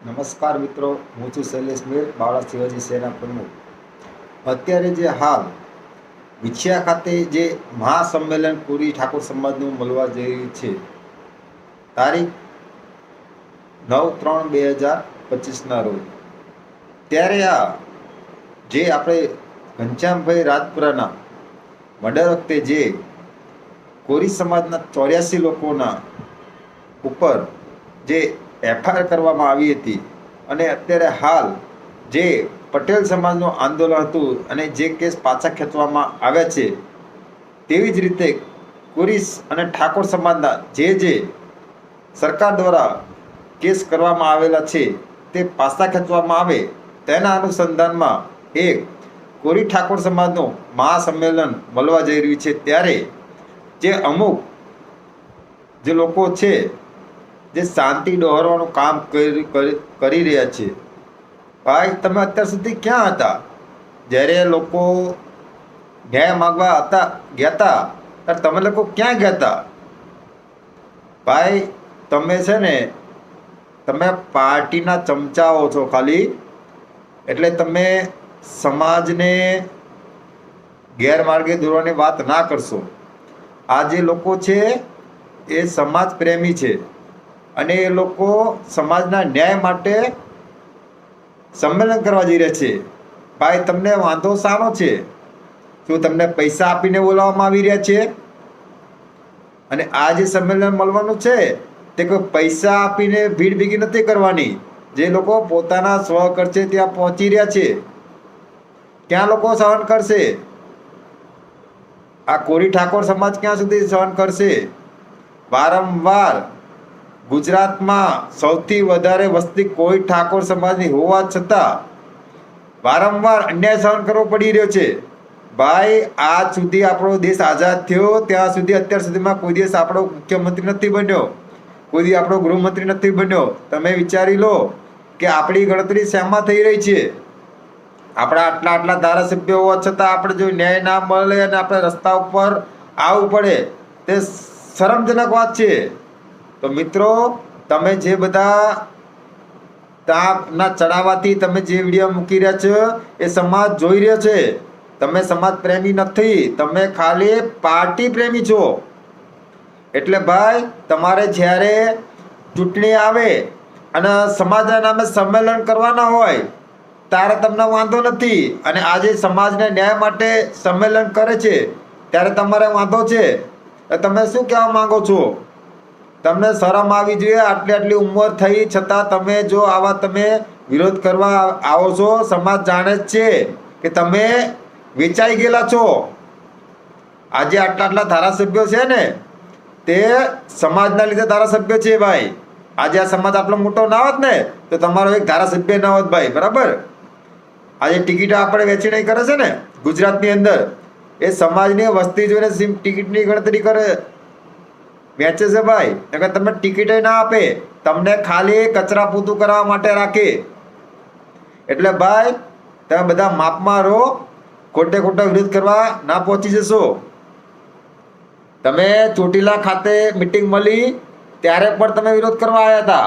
નમસ્કાર મિત્રો, હું છું શૈલેષ મીર બાળા શિવાજી સેના પ્રમુખ. અત્યારે જે હાલ વિછિયા ખાતે જે મહાસંમેલન પૂરી ઠાકોર સમાજનું મળવા જઈ રહ્યું છે, તારીખ નવ ત્રણ બે હજાર પચીસના રોજ. ત્યારે આ જે આપણે ઘનશ્યામભાઈ રાજપુરાના મર્ડર વખતે જે કોરી સમાજના ચોર્યાસી લોકોના ઉપર જે એફઆઈઆર કરવામાં આવી હતી. અને અત્યારે હાલ જે પટેલ સમાજનું આંદોલન હતું અને જે કેસ પાછા ખેંચવામાં આવ્યા છે, તેવી જ રીતે કોરી અને ઠાકોર સમાજના જે જે સરકાર દ્વારા કેસ કરવામાં આવેલા છે, તે પાછા ખેંચવામાં આવે તેના અનુસંધાનમાં એક કોરી ઠાકોર સમાજનું મહાસંમેલન મળવા જઈ રહ્યું છે. ત્યારે જે અમુક જે લોકો છે જે શાંતિ ડહોરવાનું કામ કરી રહ્યા છે. ભાઈ, તમે અત્યાર સુધી ક્યાં હતા? જ્યારે લોકો ન્યાય માગવા હતા ગયા હતા, ત્યારે તમે લોકો ક્યાં ગયા હતા? ભાઈ, તમે છે ને, તમે પાર્ટીના ચમચાઓ છો ખાલી. એટલે તમે સમાજને ગેરમાર્ગે દોરવાની વાત ના કરશો. આ જે લોકો છે, એ સમાજ પ્રેમી છે. અને એ લોકો સમાજના ન્યાય માટે સંમેલન કરવા જઈ રહ્યા છે. ભાઈ, તમને વાંધો સારો છે? શું તમને પૈસા આપીને બોલાવવામાં આવી રહ્યા છે? અને આ જે સંમેલન મળવાનું છે, તે કોઈ પૈસા આપીને ભીડ ભેગી નથી કરવાની. જે લોકો પોતાના સ્વ ખર્ચે ત્યાં પહોંચી રહ્યા છે. ક્યાં લોકો સહન કરશે? આ કોરી ઠાકોર સમાજ ક્યાં સુધી સહન કરશે? વારંવાર ગુજરાતમાં સૌથી વધારે વસ્તી કોઈ ઠાકોર સમાજની હોવા છતાં વારંવાર અન્યાય સહન કરવો પડી રહ્યો છે. ભાઈ, આજ સુધી આપણો દેશ આઝાદ થયો, ત્યાં સુધી અત્યાર સુધીમાં કોઈ દિવસ આપણો મુખ્યમંત્રી નથી બન્યો. કોઈ દિવસ આપણો ગૃહમંત્રી નથી બન્યો. તમે વિચારી લો કે આપણી ગણતરી શેમાં થઈ રહી છે? આપણા આટલા આટલા ધારાસભ્યો હોવા છતાં આપણે જો ન્યાય ના મળે અને આપણે રસ્તા ઉપર આવવું પડે, તે શરમજનક વાત છે. તો મિત્રો, તમે જે બધા તાપના ચડાવવાથી તમે જે વીડિયો મૂકી રહ્યા છો, એ સમાજ જોઈ રહ્યો છે. તમે સમાજ પ્રેમી નથી, તમે ખાલી પાર્ટી પ્રેમી છો. એટલે ભાઈ, તમારે જ્યારે ચૂંટણી આવે અને સમાજના નામે સંમેલન કરવાના હોય, ત્યારે તમને વાંધો નથી. અને આજે સમાજને ન્યાય માટે સંમેલન કરે છે, ત્યારે તમારે વાંધો છે. તમે શું કહેવા માંગો છો? તમને શરમ આવી જોઈએ, આટલી આટલી ઉંમર થઈ, છતાં તમે જો આવા તમે વિરોધ કરવા આવો છો, સમાજ જાણે જ છે કે તમે વેચાઈ ગયેલા છો. આજે આટલા આટલા ધારાસભ્યો છે ને, તે સમાજના લીધે ધારાસભ્ય છે ભાઈ. આજે આ સમાજ આટલો મોટો ના હોત ને, તો તમારો એક ધારાસભ્ય ના હોત ભાઈ, બરાબર? આજે ટિકિટો આપણે વેચીને કરે છે ને, ગુજરાતની અંદર. એ સમાજની વસ્તી જોઈને ટિકિટની ગણતરી કરે વેચે છે ભાઈ. નકર તમે ટિકિટ ના આપે. તમને ખાલી કચરા પૂતું કરવા માટે રાખે. એટલે ભાઈ, તમે બધા માપમાં રહો ખોટે ખોટા વિરોધ કરવા ના પહોંચી જશો. તમે ચોટીલા ખાતે મિટિંગ મળી, ત્યારે પણ તમે વિરોધ કરવા આવ્યા હતા.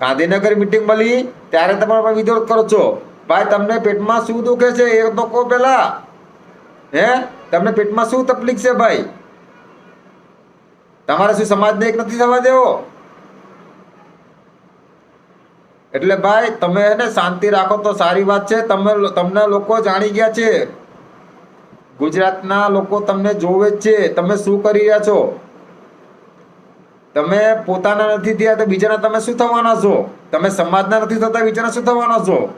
ગાંધીનગર મિટિંગ મળી, ત્યારે તમે વિરોધ કરો છો. ભાઈ, તમને પેટમાં શું દુખે છે? એ તો કહો પેલા હે? તમને પેટમાં શું તકલીફ છે ભાઈ? તમારે શું સમાજને એક નથી થવા દેવો? એટલે ભાઈ, તમે એને શાંતિ રાખો તો સારી વાત છે. તમે તમને લોકો જાણી ગયા છે. ગુજરાતના લોકો તમને જોવે જ છે. તમે શું કરી રહ્યા છો? તમે પોતાના નથી થયા તો બીજાના તમે શું થવાના છો? તમે સમાજના નથી થતા, બીજાના શું થવાના છો?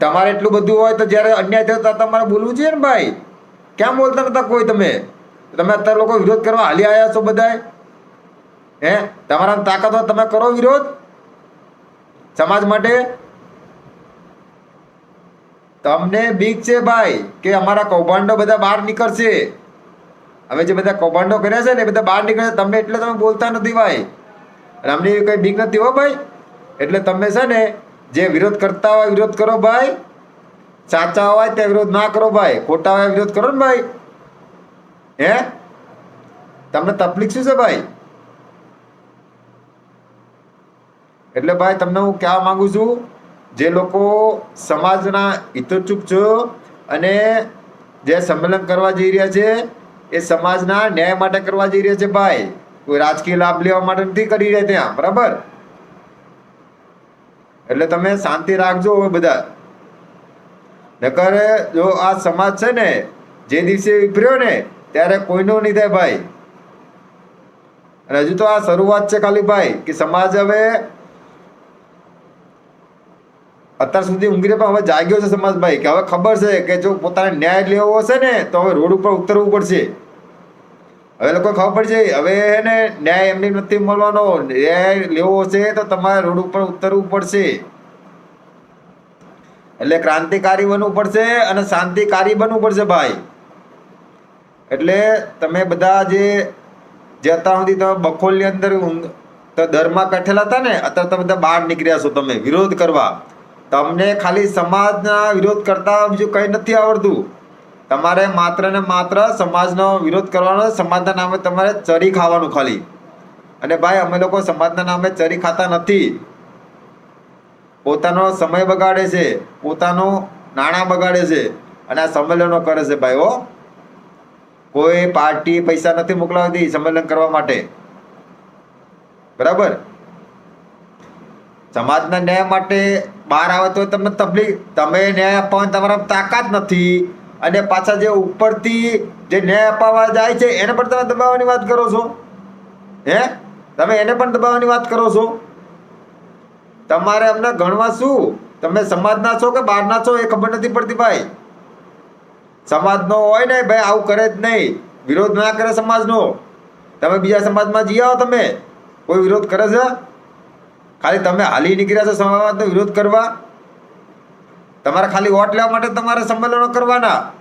તમારે એટલું બધું હોય તો જ્યારે અન્યાય થયો તમારે બોલવું જોઈએ ને ભાઈ? ક્યાં બોલતા નતા કોઈ તમે? તમે અત્યારે લોકો વિરોધ કરવા હાલી આવ્યા છો બધાએ હે? તમારા તાકાત હોય તમે કરો વિરોધ. સમાજ માટે. તમને બીક છે ભાઈ કે અમારા કૌભાંડો બધા બહાર નીકળશે. હવે જે બધા કૌભાંડો કર્યા છે ને એ બધા બહાર નીકળે તમને એટલે તમે બોલતા નથી ભાઈ. અને અમને એવી કઈ બીક નથી હો ભાઈ. એટલે તમે છે ને જે વિરોધ કરતા હોય વિરોધ કરો ભાઈ. સાચા હોય ત્યાં વિરોધ ના કરો ભાઈ. ખોટા હોય વિરોધ કરો ને ભાઈ. હે? તમને તકલીફ શું છે ભાઈ? એટલે ભાઈ તમને હું કહેવા માંગુ છું, જે લોકો સમાજના હિતોચુક છો અને જે સંમેલન કરવા જઈ રહ્યા છે, એ સમાજના ન્યાય માટે કરવા જઈ રહ્યા છે ભાઈ. કોઈ રાજકીય લાભ લેવા માટે નથી કરી રહ્યા ત્યાં, બરાબર? એટલે તમે શાંતિ રાખજો હવે બધા. નકર જો આ સમાજ છે ને, જે દિવસે વિફર્યો ને ત્યારે કોઈનું નહીં થાય ભાઈ. અને હજુ તો આ શરૂઆત છે ખાલી ભાઈ, કે સમાજ હવે અત્યાર સુધી ઊંઘી પણ હવે જાગ્યો છે સમાજ ભાઈ, કે હવે ખબર છે કે જો પોતાને ન્યાય લેવો હશે ને, તો હવે રોડ ઉપર ઉતરવું પડશે. હવે લોકો ખબર પડશે, હવે ને ન્યાય એમને નથી મળવાનો. ન્યાય લેવો હશે તો તમારે રોડ ઉપર ઉતરવું પડશે. એટલે ક્રાંતિકારી બનવું પડશે અને શાંતિકારી બનવું પડશે ભાઈ. એટલે તમે બધા જે જે સુધી તમે બખોલની અંદર તો દરમાં બેઠેલા હતા ને, અત્યારે તમે બધા બહાર નીકળ્યા છો તમે, વિરોધ કરવા. તમને ખાલી સમાજના વિરોધ કરતા બીજું કંઈ નથી આવડતું. તમારે માત્ર ને માત્ર સમાજનો વિરોધ કરવાનો, સમાજના નામે તમારે ચરી ખાવાનું ખાલી. અને ભાઈ, અમે લોકો સમાજના નામે ચરી ખાતા નથી. પોતાનો સમય બગાડે છે, પોતાનું નાણાં બગાડે છે, અને આ સંમેલનો કરે છે ભાઈ, હો. કોઈ પાર્ટી પૈસા નથી મોકલાવતી સંમેલન કરવા માટે. બરાબર? સમાજના ન્યાય માટે બહાર આવે તો તમને તકલીફ, તમે ન્યાય આપવાની તમારા તાકાત નથી. અને પાછા જે ઉપરથી જે ન્યાય અપાવવા જાય છે, એને પણ તમે દબાવવાની વાત કરો છો. હે? તમે એને પણ દબાવવાની વાત કરો છો. તમારે અમને ગણવા શું? તમે સમાજના છો કે બહારના છો એ ખબર નથી પડતી ભાઈ. સમાજનો હોય ને ભાઈ, આવું કરે જ નહીં. વિરોધ ના કરે સમાજનો. તમે બીજા સમાજમાં જી આવો તમે. કોઈ વિરોધ કરે છે? ખાલી તમે હાલી નીકળ્યા છો સમાજનો વિરોધ કરવા? તમારે ખાલી વોટ લેવા માટે તમારે સંમેલનો કરવાના?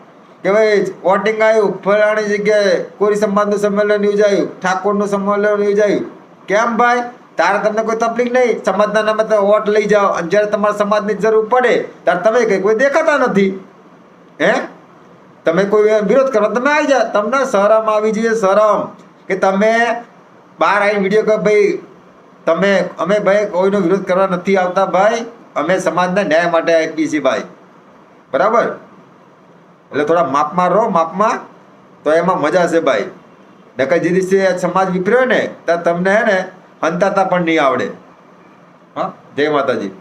કે ભાઈ, વોટિંગ આવ્યું ફલાણી જગ્યાએ કોરી સમાજનું સંમેલન યોજાયું, ઠાકોરનું સંમેલન યોજાયું. કેમ ભાઈ? તારે તમને કોઈ તકલીફ નહીં? સમાજના નામે તમે વોટ લઈ જાઓ. અને જ્યારે તમારા સમાજની જરૂર પડે, ત્યારે તમે કંઈ કોઈ દેખાતા નથી. હે? તમે કોઈ વિરોધ કરો, તમે આવી જાઓ. તમને શરમ આવી જોઈએ, શરમ. કે તમે બહાર આવીને વીડિયો કહો, ભાઈ, તમે, અમે ભાઈ કોઈનો વિરોધ કરવા નથી આવતા, ભાઈ. અમે સમાજના ન્યાય માટે આપીએ છીએ, ભાઈ. બરાબર? એટલે થોડા માપમાં રહો, માપમાં. તો એમાં મજા છે ભાઈ. નકર જે દિવસે સમાજ વિફર્યો ને, ત્યાં તમને હે ને હંતાતા પણ નહીં આવડે. હા? જય માતાજી.